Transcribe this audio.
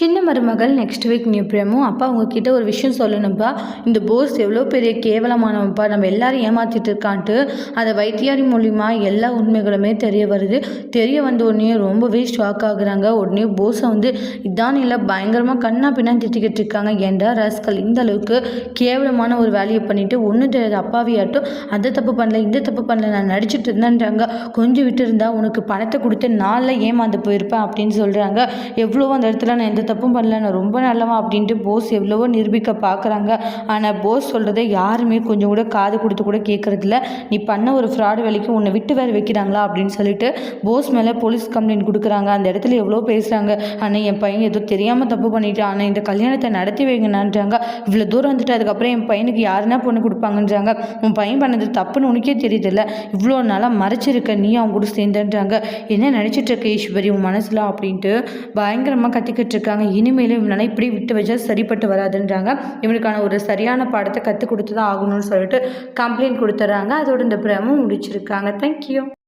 சின்ன மருமகள் next week new promo. அப்பா உங்ககிட்ட ஒரு விஷயம் சொல்லணும்ப்பா இந்த போஸ் எவ்வளோ பெரிய கேவலமானவன்ப்பா நம்ம எல்லாரும் ஏமாற்றிட்டு இருக்கான்ட்டு. அதை வைத்தியாரி மூலிமா எல்லா உண்மைகளுமே தெரிய வருது. தெரிய வந்த உடனே ரொம்பவே ஷாக் ஆகுறாங்க. உடனே போஸை வந்து இதான் இல்லை பயங்கரமாக கண்ணா பின்னா திட்டிக்கிட்டு இருக்காங்க. ஏன்டா ரஸ்கல் இந்த அளவுக்கு கேவலமான ஒரு வேலையை பண்ணிவிட்டு ஒன்றும் தெரியாது அப்பாவியாட்டும் அந்த தப்பு பண்ணல இந்த தப்பு பண்ணல நான் நடிச்சிட்டு இருந்தேன்றாங்க. கொஞ்சம் விட்டு இருந்தால் உனக்கு பணத்தை கொடுத்து நாளில் ஏமாந்து போயிருப்பேன் அப்படின்னு சொல்கிறாங்க எவ்வளோ அந்த இடத்துல நான் எந்த தப்பும் பண்ணல நான் ரொம்ப நல்லவன் அப்படின்ட்டு போஸ் எவ்வளவோ நிரூபிக்க பார்க்குறாங்க ஆனால் போஸ் சொல்கிறத யாருமே கொஞ்சம் கூட காது கொடுத்து கூட கேட்குறதில்ல நீ பண்ண ஒரு ஃப்ராடு வேலைக்கு உன்னை விட்டு வேறு வைக்கிறாங்களா அப்படின்னு சொல்லிட்டு போஸ் மேலே போலீஸ் கம்ப்ளைண்ட் கொடுக்குறாங்க. அந்த இடத்துல எவ்வளோ பேசுகிறாங்க ஆனால் என் பையன் ஏதோ தெரியாமல் தப்பு பண்ணிட்டான். ஆனால் இந்த கல்யாணத்தை நடத்தி வைங்கன்னான்றாங்க. இவ்வளோ தூரம் வந்துட்டு அதுக்கப்புறம் என் பையனுக்கு யாருன்னா பொண்ணு கொடுப்பாங்கன்றாங்க. உன் பையன் பண்ணது தப்புன்னு உனக்கே தெரியுதில்ல. இவ்வளோ நாளாக மறைச்சிருக்க நீ அவங்க கூட சேர்ந்துன்றாங்க. என்ன நினச்சிட்டு இருக்க ஈஸ்வரி உன் மனசில் அப்படின்ட்டு பயங்கரமாக கத்திக்கிட்டு இருக்காங்க இனிமேலும் இவனால் இப்படி விட்டு வச்சா சரிப்பட்டு வராதுன்றாங்க. இவனுக்கான ஒரு சரியான பாடத்தை கற்றுக் கொடுத்து தான் ஆகணும்னு சொல்லிட்டு கம்ப்ளைண்ட் கொடுத்துட்றாங்க அதோட இந்த பிரமும் முடிச்சிருக்காங்க. தேங்க்யூ